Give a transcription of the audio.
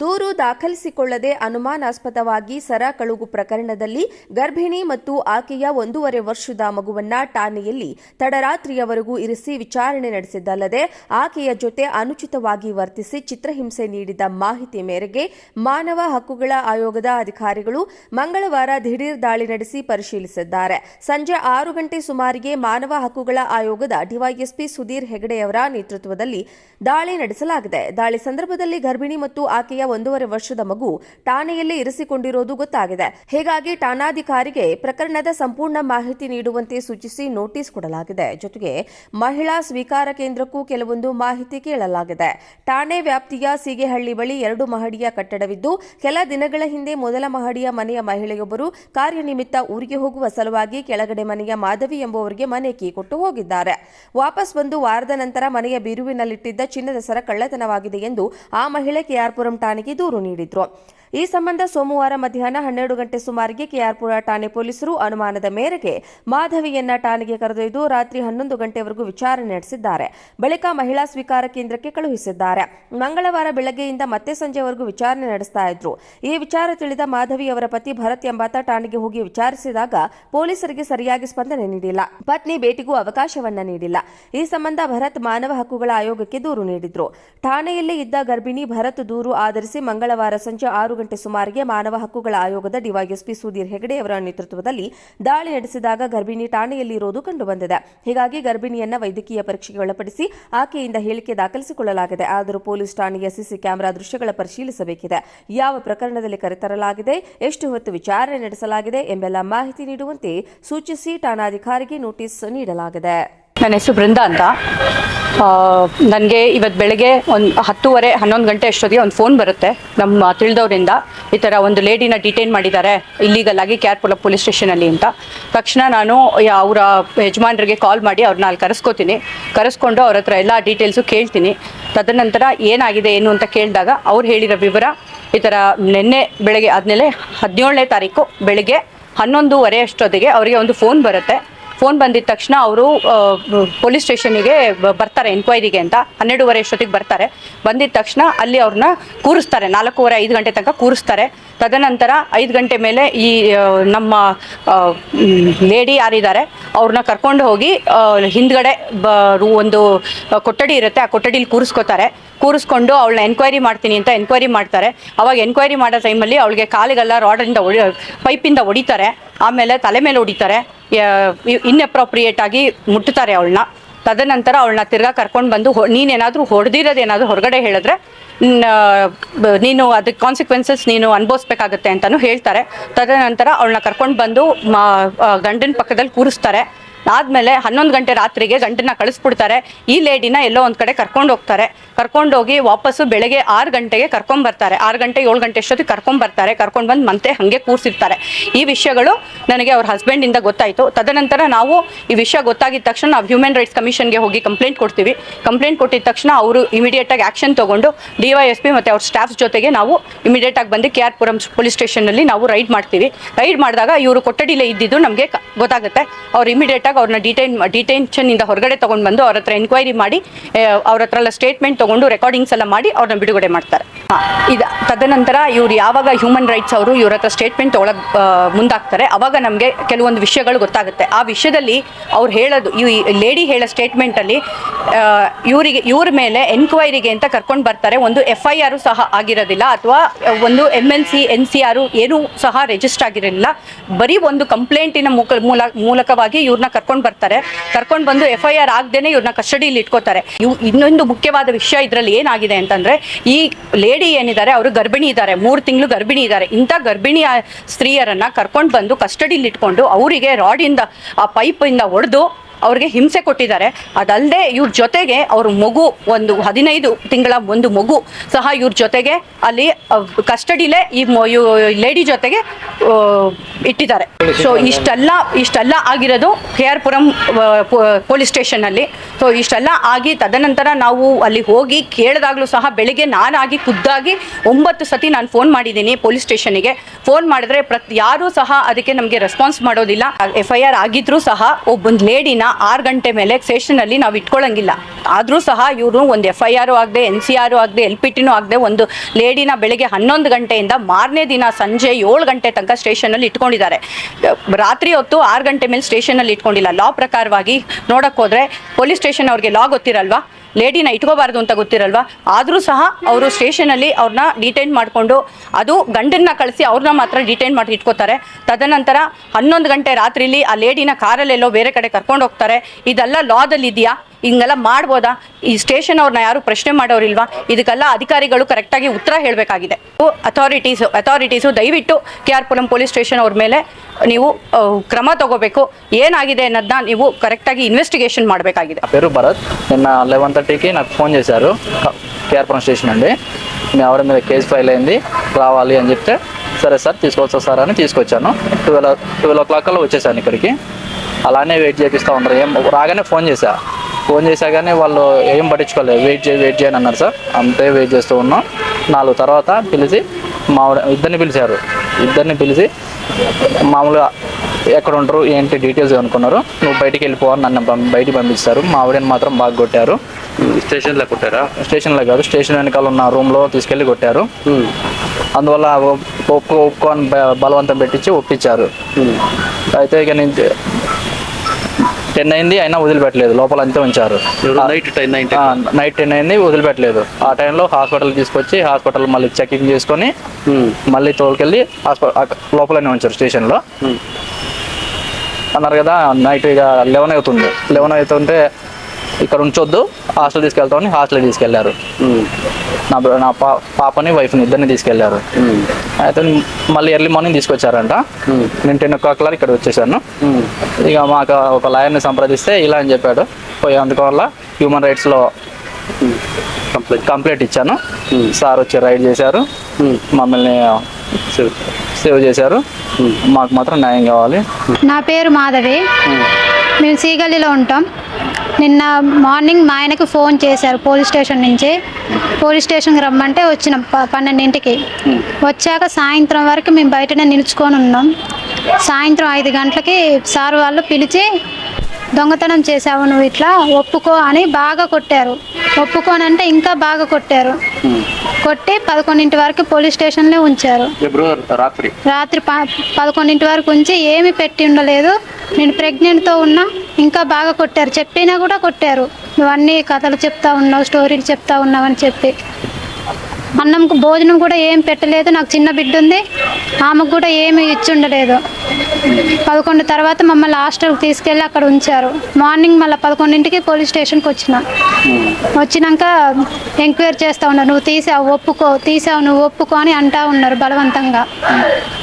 ದೂರು ದಾಖಲಿಸಿಕೊಳ್ಳದೆ ಅನುಮಾನಾಸ್ಪದವಾಗಿ ಸರ ಕಳುಗು ಪ್ರಕರಣದಲ್ಲಿ ಗರ್ಭಿಣಿ ಮತ್ತು ಆಕೆಯ ಒಂದೂವರೆ ವರ್ಷದ ಮಗುವನ್ನ ಠಾಣೆಯಲ್ಲಿ ತಡರಾತ್ರಿಯವರೆಗೂ ಇರಿಸಿ ವಿಚಾರಣೆ ನಡೆಸಿದ್ದಲ್ಲದೆ ಆಕೆಯ ಜೊತೆ ಅನುಚಿತವಾಗಿ ವರ್ತಿಸಿ ಚಿತ್ರಹಿಂಸೆ ನೀಡಿದ ಮಾಹಿತಿ ಮೇರೆಗೆ ಮಾನವ ಹಕ್ಕುಗಳ ಆಯೋಗದ ಅಧಿಕಾರಿಗಳು ಮಂಗಳವಾರ ದಿಢೀರ್ ದಾಳಿ ನಡೆಸಿ ಪರಿಶೀಲಿಸಿದ್ದಾರೆ. ಸಂಜೆ ಆರು ಗಂಟೆ ಸುಮಾರಿಗೆ ಮಾನವ ಹಕ್ಕುಗಳ ಆಯೋಗದ ಡಿವೈಎಸ್ಪಿ ಸುಧೀರ್ ಹೆಗಡೆಯವರ ನೇತೃತ್ವದಲ್ಲಿ ದಾಳಿ ನಡೆಸಲಾಗಿದೆ. ದಾಳಿ ಸಂದರ್ಭದಲ್ಲಿ ಗರ್ಭಿಣಿ ಮತ್ತು ಆಕೆಯ ಒಂದೂವರೆ ವರ್ಷದ ಮಗು ಠಾಣೆಯಲ್ಲಿ ಇರಿಸಿಕೊಂಡಿರೋದು ಗೊತ್ತಾಗಿದೆ. ಹೀಗಾಗಿ ಠಾಣಾಧಿಕಾರಿಗೆ ಪ್ರಕರಣದ ಸಂಪೂರ್ಣ ಮಾಹಿತಿ ನೀಡುವಂತೆ ಸೂಚಿಸಿ ನೋಟಿಸ್ ಕೊಡಲಾಗಿದೆ. ಜೊತೆಗೆ ಮಹಿಳಾ ಸ್ವೀಕಾರ ಕೇಂದ್ರಕ್ಕೂ ಕೆಲವೊಂದು ಮಾಹಿತಿ ಕೇಳಲಾಗಿದೆ. ಠಾಣೆ ವ್ಯಾಪ್ತಿಯ ಸೀಗೆಹಳ್ಳಿ ಬಳಿ ಎರಡು ಮಹಡಿಯ ಕಟ್ಟಡವಿದ್ದು, ಕೆಲ ದಿನಗಳ ಹಿಂದೆ ಮೊದಲ ಮಹಡಿಯ ಮನೆಯ ಮಹಿಳೆಯೊಬ್ಬರು ಕಾರ್ಯನಿಮಿತ್ತ ಊರಿಗೆ ಹೋಗುವ ಸಲುವಾಗಿ ಕೆಳಗಡೆ ಮನೆಯ ಮಾಧವಿ ಎಂಬುವರಿಗೆ ಮನೆ ಕೀ ಕೊಟ್ಟು ಹೋಗಿದ್ದಾರೆ. ವಾಪಸ್ ಬಂದು ವಾರದ ನಂತರ ಮನೆಯ ಬೀರುವಿನಲ್ಲಿಟ್ಟಿದ್ದ ಚಿನ್ನದ ಸರ ಕಳ್ಳತನವಾಗಿದೆ ಎಂದು ಆ ಮಹಿಳೆ ಕೆಆರ್ಪುರಂ ಠಾಣೆಗೆ ದೂರು ನೀಡಿದ್ರು. ಈ ಸಂಬಂಧ ಸೋಮವಾರ ಮಧ್ಯಾಹ್ನ ಹನ್ನೆರಡು ಗಂಟೆ ಸುಮಾರಿಗೆ ಕೆಆರ್ಪುರ ಠಾಣೆ ಪೊಲೀಸರು ಅನುಮಾನದ ಮೇರೆಗೆ ಮಾಧವಿಯನ್ನ ಠಾಣೆಗೆ ಕರೆದೊಯ್ದು ರಾತ್ರಿ ಹನ್ನೊಂದು ಗಂಟೆವರೆಗೂ ವಿಚಾರಣೆ ನಡೆಸಿದ್ದಾರೆ. ಬಳಿಕ ಮಹಿಳಾ ಸ್ವೀಕಾರ ಕೇಂದ್ರಕ್ಕೆ ಕಳುಹಿಸಿದ್ದಾರೆ. ಮಂಗಳವಾರ ಬೆಳಗ್ಗೆಯಿಂದ ಮತ್ತೆ ಸಂಜೆವರೆಗೂ ವಿಚಾರಣೆ ನಡೆಸ್ತಾ ಇದ್ರು. ಈ ವಿಚಾರ ತಿಳಿದ ಮಾಧವಿ ಅವರ ಪತಿ ಭರತ್ ಎಂಬಾತ ಠಾಣೆಗೆ ಹೋಗಿ ವಿಚಾರಿಸಿದಾಗ ಪೊಲೀಸರಿಗೆ ಸರಿಯಾಗಿ ಸ್ಪಂದನೆ ನೀಡಿಲ್ಲ. ಪತ್ನಿ ಭೇಟಿಗೂ ಅವಕಾಶವನ್ನ ನೀಡಿಲ್ಲ. ಈ ಸಂಬಂಧ ಭರತ್ ಮಾನವ ಹಕ್ಕುಗಳ ಆಯೋಗಕ್ಕೆ ದೂರು ನೀಡಿದ್ರು. ಠಾಣೆಯಲ್ಲಿ ಇದ್ದ ಗರ್ಭಿಣಿ ಭರತ್ ದೂರು ಆಧರಿಸಿ ಮಂಗಳವಾರ ಸಂಜೆ ಆರು ಗಂಟೆ ಸುಮಾರಿಗೆ ಮಾನವ ಹಕ್ಕುಗಳ ಆಯೋಗದ ಡಿವೈಎಸ್ಪಿ ಸುಧೀರ್ ಹೆಗಡೆ ಅವರ ನೇತೃತ್ವದಲ್ಲಿ ದಾಳಿ ನಡೆಸಿದಾಗ ಗರ್ಭಿಣಿ ಠಾಣೆಯಲ್ಲಿ ಇರೋದು ಕಂಡುಬಂದಿದೆ. ಹೀಗಾಗಿ ಗರ್ಭಿಣಿಯನ್ನ ವೈದ್ಯಕೀಯ ಪರೀಕ್ಷೆಗೆ ಒಳಪಡಿಸಿ ಆಕೆಯಿಂದ ಹೇಳಿಕೆ ದಾಖಲಿಸಿಕೊಳ್ಳಲಾಗಿದೆ. ಆದರೂ ಪೊಲೀಸ್ ಠಾಣೆಯ ಸಿಸಿ ಕ್ಯಾಮೆರಾ ದೃಶ್ಯಗಳ ಪರಿಶೀಲಿಸಬೇಕಿದೆ. ಯಾವ ಪ್ರಕರಣದಲ್ಲಿ ಕರೆತರಲಾಗಿದೆ, ಎಷ್ಟು ಹೊತ್ತು ವಿಚಾರಣೆ ನಡೆಸಲಾಗಿದೆ ಎಂಬೆಲ್ಲ ಮಾಹಿತಿ ನೀಡುವಂತೆ ಸೂಚಿಸಿ ಠಾಣಾಧಿಕಾರಿಗೆ ನೋಟಿಸ್ ನೀಡಲಾಗಿದೆ. ನನ್ನ ಹೆಸರು ಬೃಂದ ಅಂತ. ನನಗೆ ಇವತ್ತು ಬೆಳಗ್ಗೆ ಒಂದು ಹತ್ತುವರೆ, ಹನ್ನೊಂದು ಗಂಟೆ ಅಷ್ಟೊತ್ತಿಗೆ ಒಂದು ಫೋನ್ ಬರುತ್ತೆ ನಮ್ಮ ತಿಳಿದವರಿಂದ. ಈ ಥರ ಒಂದು ಲೇಡಿನ ಡಿಟೈನ್ ಮಾಡಿದ್ದಾರೆ ಇಲ್ಲೀಗಲ್ ಆಗಿ ಕ್ಯಾರ್ಪುಲ ಪೊಲೀಸ್ ಸ್ಟೇಷನಲ್ಲಿ ಅಂತ. ತಕ್ಷಣ ನಾನು ಅವರ ಯಜಮಾನರಿಗೆ ಕಾಲ್ ಮಾಡಿ ಅವ್ರನ್ನ ಅಲ್ಲಿ ಕರೆಸ್ಕೋತೀನಿ. ಕರೆಸ್ಕೊಂಡು ಅವ್ರ ಹತ್ರ ಎಲ್ಲ ಡೀಟೇಲ್ಸು ಕೇಳ್ತೀನಿ. ತದನಂತರ ಏನಾಗಿದೆ, ಏನು ಅಂತ ಕೇಳಿದಾಗ ಅವ್ರು ಹೇಳಿರೋ ವಿವರ ಈ ಥರ ನಿನ್ನೆ ಬೆಳಗ್ಗೆ ಆದಮೇಲೆ ಹದಿನೇಳನೇ ತಾರೀಕು ಬೆಳಗ್ಗೆ ಹನ್ನೊಂದುವರೆ ಅಷ್ಟೊತ್ತಿಗೆ ಅವರಿಗೆ ಒಂದು ಫೋನ್ ಬರುತ್ತೆ. ಫೋನ್ ಬಂದಿದ ತಕ್ಷಣ ಅವರು ಪೊಲೀಸ್ ಸ್ಟೇಷನಿಗೆ ಬರ್ತಾರೆ ಎನ್ಕ್ವೈರಿಗೆ ಅಂತ. ಹನ್ನೆರಡುವರೆ ಅಷ್ಟೊತ್ತಿಗೆ ಬರ್ತಾರೆ. ಬಂದಿದ ತಕ್ಷಣ ಅಲ್ಲಿ ಅವ್ರನ್ನ ಕೂರಿಸ್ತಾರೆ. ನಾಲ್ಕೂವರೆ, ಐದು ಗಂಟೆ ತನಕ ಕೂರಿಸ್ತಾರೆ. ತದನಂತರ ಐದು ಗಂಟೆ ಮೇಲೆ ಈ ನಮ್ಮ ಲೇಡಿ ಯಾರಿದ್ದಾರೆ, ಅವ್ರನ್ನ ಕರ್ಕೊಂಡು ಹೋಗಿ ಹಿಂದ್ಗಡೆ ಬ, ಒಂದು ಕೊಠಡಿ ಇರುತ್ತೆ. ಆ ಕೊಠಡಿಲಿ ಕೂರಿಸ್ಕೋತಾರೆ. ಕೂರಿಸ್ಕೊಂಡು ಅವಳನ್ನ ಎನ್ಕ್ವೈರಿ ಮಾಡ್ತೀನಿ ಅಂತ ಎನ್ಕ್ವೈರಿ ಮಾಡ್ತಾರೆ. ಅವಾಗ ಎನ್ಕ್ವೈರಿ ಮಾಡೋ ಟೈಮಲ್ಲಿ ಅವಳಿಗೆ ಕಾಲಿಗೆಲ್ಲ ರಾಡಿಂದ ಒಡಿ ಪೈಪಿಂದ ಹೊಡಿತಾರೆ. ಆಮೇಲೆ ತಲೆ ಮೇಲೆ ಹೊಡಿತಾರೆ. ಇನ್ಅಪ್ರೋಪ್ರಿಯೇಟ್ ಆಗಿ ಮುಟ್ತಾರೆ ಅವಳನ್ನ. ತದನಂತರ ಅವಳನ್ನ ತಿರ್ಗಾ ಕರ್ಕೊಂಡು ಬಂದು ನೀನೇನಾದರೂ ಹೊಡೆದಿರೋದೇನಾದರೂ ಹೊರಗಡೆ ಹೇಳಿದ್ರೆ ನೀನು ಅದಕ್ಕೆ ಕಾನ್ಸಿಕ್ವೆನ್ಸಸ್ ನೀನು ಅನುಭವಿಸ್ಬೇಕಾಗತ್ತೆ ಅಂತಲೂ ಹೇಳ್ತಾರೆ. ತದನಂತರ ಅವಳನ್ನ ಕರ್ಕೊಂಡು ಬಂದು ಗಂಡನ ಪಕ್ಕದಲ್ಲಿ ಕೂರಿಸ್ತಾರೆ. ಆದಮೇಲೆ ಹನ್ನೊಂದು ಗಂಟೆ ರಾತ್ರಿಗೆ ಗಂಡನ್ನ ಕಳಿಸ್ಬಿಡ್ತಾರೆ. ಈ ಲೇಡಿನ ಎಲ್ಲೋ ಒಂದು ಕಡೆ ಕರ್ಕೊಂಡು ಹೋಗ್ತಾರೆ. ಕರ್ಕೊಂಡೋಗಿ ವಾಪಸ್ಸು ಬೆಳಗ್ಗೆ ಆರು ಗಂಟೆಗೆ ಕರ್ಕೊಂಬರ್ತಾರೆ ಆರು ಗಂಟೆ, ಏಳು ಗಂಟೆ ಅಷ್ಟೊತ್ತಿಗೆ ಕರ್ಕೊಂಬರ್ತಾರೆ ಕರ್ಕೊಂಡು ಬಂದು ಮತ್ತೆ ಹಾಗೆ ಕೂರಿಸಿರ್ತಾರೆ. ಈ ವಿಷಯಗಳು ನನಗೆ ಅವ್ರ ಹಸ್ಬೆಂಡಿಂದ ಗೊತ್ತಾಯಿತು. ತದನಂತರ ನಾವು ಈ ವಿಷಯ ಗೊತ್ತಾಗಿದ ತಕ್ಷಣ ನಾವು ಹ್ಯೂಮನ್ ರೈಟ್ಸ್ ಕಮಿಷನ್ಗೆ ಹೋಗಿ ಕಂಪ್ಲೇಂಟ್ ಕೊಡ್ತೀವಿ. ಕಂಪ್ಲೇಂಟ್ ಕೊಟ್ಟಿದ ತಕ್ಷಣ ಅವರು ಇಮಿಡಿಯೇಟಾಗಿ ಆ್ಯಕ್ಷನ್ ತೊಗೊಂಡು ಡಿ ವೈ ಎಸ್ ಪಿ ಮತ್ತು ಅವ್ರ ಸ್ಟಾಫ್ಸ್ ಜೊತೆಗೆ ನಾವು ಇಮಿಡಿಯೇಟಾಗಿ ಬಂದು ಕೆ ಆರ್ ಪುರಂ ಪೊಲೀಸ್ ಸ್ಟೇಷನಲ್ಲಿ ನಾವು ರೈಡ್ ಮಾಡ್ತೀವಿ. ರೈಡ್ ಮಾಡಿದಾಗ ಇವರು ಕೊಠಡಿಲೇ ಇದ್ದಿದ್ದು ನಮಗೆ ಗೊತ್ತಾಗುತ್ತೆ. ಅವ್ರು ಇಮಿಡಿಯೇಟಾಗಿ ಅವ್ರನ್ನ ಡಿಟೈನ್ ಡಿಟೈನ್ಷನಿಂದ ಹೊರಗಡೆ ತೊಗೊಂಡು ಬಂದು ಅವ್ರ ಹತ್ರ ಎನ್ಕ್ವೈರಿ ಮಾಡಿ ಅವ್ರ ಹತ್ರ ಎಲ್ಲ ಸ್ಟೇಟ್ಮೆಂಟ್ ತೊಗೊಂಡು ರೆಕಾರ್ಡಿಂಗ್ಸ್ ಎಲ್ಲ ಮಾಡಿ ಅವ್ರನ್ನ ಬಿಡುಗಡೆ ಮಾಡ್ತಾರೆ. ಇದು ತದನಂತರ ಇವ್ರು ಯಾವಾಗ ಹ್ಯೂಮನ್ ರೈಟ್ಸ್ ಅವರು ಇವ್ರ ಹತ್ರ ಸ್ಟೇಟ್ಮೆಂಟ್ ತೊಗೊಳಕ್ ಮುಂದಾಗ್ತಾರೆ, ಅವಾಗ ನಮಗೆ ಕೆಲವೊಂದು ವಿಷಯಗಳು ಗೊತ್ತಾಗುತ್ತೆ. ಆ ವಿಷಯದಲ್ಲಿ ಅವ್ರು ಹೇಳೋದು, ಈ ಲೇಡಿ ಹೇಳೋ ಸ್ಟೇಟ್ಮೆಂಟಲ್ಲಿ ಇವರಿಗೆ, ಇವ್ರ ಮೇಲೆ ಎನ್ಕ್ವೈರಿಗೆ ಅಂತ ಕರ್ಕೊಂಡು ಬರ್ತಾರೆ. ಒಂದು ಎಫ್ ಐ ಆರು ಸಹ ಆಗಿರೋದಿಲ್ಲ, ಅಥವಾ ಒಂದು M L C N C R ಏನೂ ಸಹ ರಿಜಿಸ್ಟರ್ ಆಗಿರಲಿಲ್ಲ. ಬರೀ ಒಂದು ಕಂಪ್ಲೇಂಟಿನ ಮುಖ ಮೂಲ, ಮೂಲಕವಾಗಿ ಇವ್ರನ್ನ ಕರ್ಕೊಂಡು ಬರ್ತಾರೆ. ಕರ್ಕೊಂಡು ಬಂದು ಎಫ್ ಐ ಆರ್ ಆಗದೇನೆ ಇವ್ರನ್ನ ಕಸ್ಟಡಿಯಲ್ಲಿ ಇಟ್ಕೋತಾರೆ. ಇವು ಇನ್ನೊಂದು ಮುಖ್ಯವಾದ ವಿಷಯ ಇದರಲ್ಲಿ ಏನಾಗಿದೆ ಅಂತಂದ್ರೆ, ಈ ಲೇಡಿ ಏನಿದ್ದಾರೆ, ಅವರು ಗರ್ಭಿಣಿ ಇದ್ದಾರೆ, ಮೂರು ತಿಂಗಳು ಗರ್ಭಿಣಿ ಇದ್ದಾರೆ, ಇಂಥ ಗರ್ಭಿಣಿ ಸ್ತ್ರೀಯರನ್ನ ಕರ್ಕೊಂಡು ಬಂದು ಕಸ್ಟಡಿಲಿ ಇಟ್ಕೊಂಡು ಅವರಿಗೆ ರಾಡಿಂದ, ಆ ಪೈಪಿಂದ ಹೊಡೆದು ಅವ್ರಿಗೆ ಹಿಂಸೆ ಕೊಟ್ಟಿದ್ದಾರೆ. ಅದಲ್ಲದೆ ಇವ್ರ ಜೊತೆಗೆ ಅವ್ರ ಮಗು ಒಂದು ಹದಿನೈದು ತಿಂಗಳ ಒಂದು ಮಗು ಸಹ ಇವ್ರ ಜೊತೆಗೆ ಅಲ್ಲಿ ಕಸ್ಟಡಿಲೇ ಈ ಲೇಡಿ ಜೊತೆಗೆ ಇಟ್ಟಿದ್ದಾರೆ. ಸೊ ಇಷ್ಟೆಲ್ಲ ಇಷ್ಟೆಲ್ಲ ಆಗಿರೋದು ಕೆ ಆರ್ ಪುರಂ ಪೊಲೀಸ್ ಸ್ಟೇಷನಲ್ಲಿ ಸೊ ಇಷ್ಟೆಲ್ಲ ಆಗಿ ತದನಂತರ ನಾವು ಅಲ್ಲಿ ಹೋಗಿ ಕೇಳಿದಾಗ್ಲೂ ಸಹ ಬೆಳಿಗ್ಗೆ ನಾನಾಗಿ ಖುದ್ದಾಗಿ ಒಂಬತ್ತು ಸತಿ ನಾನು ಫೋನ್ ಮಾಡಿದ್ದೀನಿ ಪೊಲೀಸ್ ಸ್ಟೇಷನಿಗೆ ಫೋನ್ ಮಾಡಿದ್ರೆ ಪ್ರತಿ, ಯಾರೂ ಸಹ ಅದಕ್ಕೆ ನಮಗೆ ರೆಸ್ಪಾನ್ಸ್ ಮಾಡೋದಿಲ್ಲ. ಎಫ್ ಐ ಆರ್ ಆಗಿದ್ರೂ ಸಹ ಒಬ್ಬೊಂದು ಲೇಡಿನ ಆರು ಗಂಟೆ ಮೇಲೆ ಸ್ಟೇಷನಲ್ಲಿ ನಾವು ಇಟ್ಕೊಳ್ಳಂಗಿಲ್ಲ ಆದರೂ ಸಹ ಇವರು ಒಂದು ಎಫ್ ಐ ಆರು ಆಗದೆ, ಎನ್ ಸಿ ಆರು ಆಗದೆ, ಎಲ್ ಪಿ ಟಿನೂ ಆಗದೆ ಒಂದು ಲೇಡಿನ ಬೆಳಿಗ್ಗೆ ಹನ್ನೊಂದು ಗಂಟೆಯಿಂದ ಮಾರನೇ ದಿನ ಸಂಜೆ ಏಳು ಗಂಟೆ ತನಕ ಸ್ಟೇಷನಲ್ಲಿ ಇಟ್ಕೊಂಡಿದ್ದಾರೆ. ರಾತ್ರಿ ಹೊತ್ತು ಆರು ಗಂಟೆ ಮೇಲೆ ಸ್ಟೇಷನಲ್ಲಿ ಇಟ್ಕೊಂಡಿಲ್ಲ. ಲಾ ಪ್ರಕಾರವಾಗಿ ನೋಡಕ್ಕೆ ಹೋದರೆ ಪೊಲೀಸ್ ಸ್ಟೇಷನ್ ಅವ್ರಿಗೆ ಲಾ ಗೊತ್ತಿರಲ್ವಾ? ಲೇಡಿನ ಇಟ್ಕೋಬಾರ್ದು ಅಂತ ಗೊತ್ತಿರಲ್ವಾ? ಆದರೂ ಸಹ ಅವರು ಸ್ಟೇಷನಲ್ಲಿ ಅವ್ರನ್ನ ಡಿಟೈನ್ ಮಾಡಿಕೊಂಡು ಅದು ಗಂಡನ್ನ ಕಳಿಸಿ ಅವ್ರನ್ನ ಮಾತ್ರ ಡಿಟೈನ್ ಮಾಡಿ ಇಟ್ಕೋತಾರೆ. ತದನಂತರ ಹನ್ನೊಂದು ಗಂಟೆ ರಾತ್ರಿಲಿ ಆ ಲೇಡಿನ ಕಾರಲ್ಲೆಲ್ಲೋ ಬೇರೆ ಕಡೆ ಕರ್ಕೊಂಡು ಹೋಗ್ತಾರೆ. ಇದೆಲ್ಲ ಲಾದಲ್ಲಿ ಇದೆಯಾ? ಹಿಂಗೆಲ್ಲ ಮಾಡ್ಬೋದಾ? ಈ ಸ್ಟೇಷನ್ ಅವ್ರನ್ನ ಯಾರು ಪ್ರಶ್ನೆ ಮಾಡೋರಿಲ್ವಾ? ಇದಕ್ಕೆಲ್ಲ ಅಧಿಕಾರಿಗಳು ಕರೆಕ್ಟಾಗಿ ಉತ್ತರ ಹೇಳಬೇಕಾಗಿದೆ. ಅಥಾರಿಟೀಸು ಅಥಾರಿಟೀಸು ದಯವಿಟ್ಟು K R Puram police station ಅವ್ರ ಮೇಲೆ ನೀವು ಕ್ರಮ ತಗೋಬೇಕು. ಏನಾಗಿದೆ ಅನ್ನೋದನ್ನ ನೀವು ಕರೆಕ್ಟಾಗಿ ಇನ್ವೆಸ್ಟಿಗೇಷನ್ ಮಾಡಬೇಕಾಗಿದೆ. పేరు ಭರತ್. ನಿನ್ನ ಲೆವೆನ್ ತರ್ಟಿಗೆ నాకు ಫೋನ್ చేశారు. ಕೆ ಆರ್ అండి ಸ್ಟೇಷನಲ್ಲಿ ಅವರ ಮೇಲೆ ಕೇಸ್ ಫೈಲ್ అయింది రావాలి ಅಂತ చెప్తే ಸರಿ ಸರ್ తీసుకొచ్చా ಸರ್ అని తీసుకొచ్చాను ಟ್ವೆಲ್ ಟ್ವೆಲ್ ಓ క్లాక్ కల్లా వచ్చేసాను ఇక్కడికి. అలానే వెయిట్ చేపిస్తూ ఉంటారు ఏం ಫೋನ್ ఫోన్ ఫోన్ చేశాగానే వాళ్ళు ఏం పట్టించుకోలేదు. వెయిట్ చేయి వెయిట్ చేయని అన్నారు సార్. అంతే వెయిట్ చేస్తూ ఉన్నాం. నాలుగు తర్వాత పిలిచి మా ఇద్దరిని పిలిచారు. ఇద్దరిని పిలిచి మామూలుగా ఎక్కడ ఉంటారు ఏంటి డీటెయిల్స్ అనుకున్నారు నువ్వు బయటికి వెళ్ళిపోవాలి నన్ను బయటికి పంపించారు. మా ఆవిడని మాత్రం బాగా కొట్టారు. స్టేషన్లో కొట్టారా? స్టేషన్లో కాదు స్టేషన్ వెనకాల ఉన్న రూమ్లో తీసుకెళ్ళి కొట్టారు. అందువల్ల ఒప్పు ఒప్పుకో అని బ- బలవంతం పెట్టించి ఒప్పించారు. అయితే ఇక నేను టెన్ అయింది అయినా వదిలిపెట్టలేదు. లోపల అంతే ఉంచారు. నైట్ టెన్ ఆ, నైట్ టెన్ అయింది వదిలిపెట్టలేదు. ఆ టైంలో హాస్పిటల్ తీసుకొచ్చి హాస్పిటల్ మళ్ళీ చెకింగ్ చేసుకొని మళ్ళీ తోలుకెళ్ళి హాస్పిటల్ లోపలనే ఉంచారు స్టేషన్లో. అన్నారు కదా నైట్ ఇక లెవెన్ అవుతుంది. లెవెన్ అవుతుంటే ఇక్కడ ఉంచొద్దు. హాస్టల్ తీసుకెళ్తామని హాస్టల్ తీసుకెళ్ళారు. నా నా పాపని వైఫ్ని ఇద్దరిని తీసుకెళ్ళారు. అయితే మళ్ళీ ఎర్లీ మార్నింగ్ తీసుకొచ్చారంట. నేను టెన్ ఓ క్లాక్ ఇక్కడ వచ్చేసాను. ఇక మాకు ఒక లాయర్ని సంప్రదిస్తే ఇలా అని చెప్పాడు. పోయి అందువల్ల హ్యూమన్ రైట్స్లో కంప్లైంట్ కంప్లైంట్ ఇచ్చాను. సార్ వచ్చి రైడ్ చేశారు. మమ్మల్ని సేవ్ చేశారు. మాకు మాత్రం న్యాయం కావాలి. నా పేరు మాధవి. మేము సీగల్లిలో ఉంటాం. నిన్న మార్నింగ్ మా ఆయనకి ఫోన్ చేశారు పోలీస్ స్టేషన్ నుంచి. పోలీస్ స్టేషన్కి రమ్మంటే వచ్చినాం ప- పన్నెండింటికి. వచ్చాక సాయంత్రం వరకు మేము బయటనే నిలుచుకొని ఉన్నాం. సాయంత్రం ఐదు గంటలకి సార్ వాళ్ళు పిలిచి దొంగతనం చేసావు నువ్వు ఇట్లా ఒప్పుకో అని బాగా కొట్టారు. ఒప్పుకోనంటే ఇంకా బాగా కొట్టారు. కొట్టి పదకొండింటి వరకు పోలీస్ స్టేషన్లో ఉంచారు. రాత్రి? రాత్రి పదకొండింటి వరకు ఉంచి ఏమీ పెట్టి ఉండలేదు. నేను ప్రెగ్నెంట్తో ఉన్నా ఇంకా బాగా కొట్టారు. చెప్పినా కూడా కొట్టారు. నువ్వు అన్ని కథలు చెప్తా ఉన్నావు స్టోరీలు చెప్తా ఉన్నావని చెప్పి. అన్నంకు భోజనం కూడా ఏం పెట్టలేదు. నాకు చిన్న బిడ్డ ఉంది. ఆమెకు కూడా ఏమి ఇచ్చి ఉండలేదు. పదకొండు తర్వాత మమ్మల్ని హాస్టల్కి తీసుకెళ్ళి అక్కడ ఉంచారు. మార్నింగ్ మళ్ళీ పదకొండింటికి పోలీస్ స్టేషన్కి వచ్చిన. వచ్చినాక ఎంక్వైరీ చేస్తూ ఉన్నారు. నువ్వు తీసావు ఒప్పుకో తీసావు నువ్వు ఒప్పుకో అని అంటా ఉన్నారు బలవంతంగా.